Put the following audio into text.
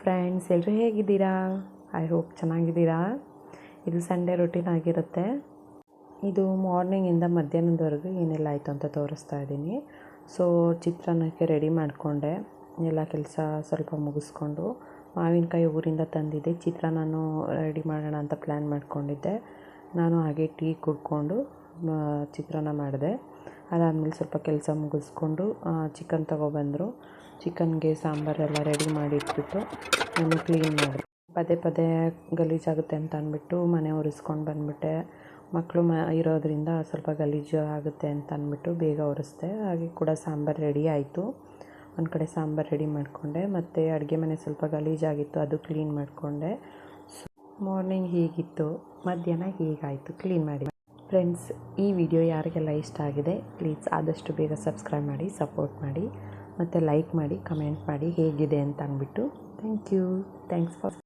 Friends ಎಲ್ಲರೂ ಹೇಗಿದ್ದೀರಾ? I hope ಚೆನ್ನಾಗಿದ್ದೀರಾ? ಇದು ಸಂಡೇ ರೊಟೀನ್ ಆಗಿರುತ್ತೆ. ಇದು ಮಾರ್ನಿಂಗಿಂದ ಮಧ್ಯಾಹ್ನದವರೆಗೂ ಏನೆಲ್ಲ ಆಯಿತು ಅಂತ ತೋರಿಸ್ತಾ ಇದ್ದೀನಿ. ಸೊ ಚಿತ್ರಾನ್ನಕ್ಕೆ ರೆಡಿ ಮಾಡಿಕೊಂಡೆ. ಎಲ್ಲ ಕೆಲಸ ಸ್ವಲ್ಪ ಮುಗಿಸ್ಕೊಂಡು ಮಾವಿನಕಾಯಿ ಊರಿಂದ ತಂದಿದ್ದೆ. ಚಿತ್ರಾನ್ನನೂ ರೆಡಿ ಮಾಡೋಣ ಅಂತ ಪ್ಲ್ಯಾನ್ ಮಾಡಿಕೊಂಡಿದ್ದೆ. ನಾನು ಹಾಗೆ ಟೀ ಕುಡ್ಕೊಂಡು ಚಿತ್ರಾನ್ನ ಮಾಡಿದೆ. ಅದಾದಮೇಲೆ ಸ್ವಲ್ಪ ಕೆಲಸ ಮುಗಿಸ್ಕೊಂಡು ಚಿಕನ್ ತೊಗೊಬಂದರು. ಚಿಕನ್ಗೆ ಸಾಂಬಾರೆಲ್ಲ ರೆಡಿ ಮಾಡಿಟ್ಬಿಟ್ಟು ನಾನು ಕ್ಲೀನ್ ಮಾಡಿದೆ ಪದೇ ಪದೇ ಗಲೀಜಾಗುತ್ತೆ ಅಂತ ಅಂದ್ಬಿಟ್ಟು ಮನೆ ಒರೆಸ್ಕೊಂಡು ಬಂದುಬಿಟ್ಟೆ. ಮಕ್ಕಳು ಮ, ಇರೋದ್ರಿಂದ ಸ್ವಲ್ಪ ಗಲೀಜು ಆಗುತ್ತೆ ಅಂತ ಅಂದ್ಬಿಟ್ಟು ಬೇಗ ಒರೆಸ್ದೆ. ಹಾಗೆ ಕೂಡ ಸಾಂಬಾರು ರೆಡಿ ಆಯಿತು. ಒಂದು ಕಡೆ ಸಾಂಬಾರು ರೆಡಿ ಮಾಡಿಕೊಂಡೆ. ಮತ್ತು ಅಡುಗೆ ಮನೆ ಸ್ವಲ್ಪ ಗಲೀಜಾಗಿತ್ತು ಅದು ಕ್ಲೀನ್ ಮಾಡಿಕೊಂಡೆ. ಮಾರ್ನಿಂಗ್ ಹೀಗಿತ್ತು. ಮಧ್ಯಾಹ್ನ ಹೀಗಾಯಿತು. ಕ್ಲೀನ್ ಮಾಡಿ. ಫ್ರೆಂಡ್ಸ್ ಈ ವಿಡಿಯೋ ಯಾರಿಗೆಲ್ಲ ಇಷ್ಟ ಆಗಿದೆ ಪ್ಲೀಸ್ ಆದಷ್ಟು ಬೇಗ ಸಬ್ಸ್ಕ್ರೈಬ್ ಮಾಡಿ ಸಪೋರ್ಟ್ ಮಾಡಿ. ಮತ್ತು ಲೈಕ್ ಮಾಡಿ ಕಮೆಂಟ್ ಮಾಡಿ ಹೇಗಿದೆ ಅಂತ ಅಂದ್ಬಿಟ್ಟು. Thank you thanks for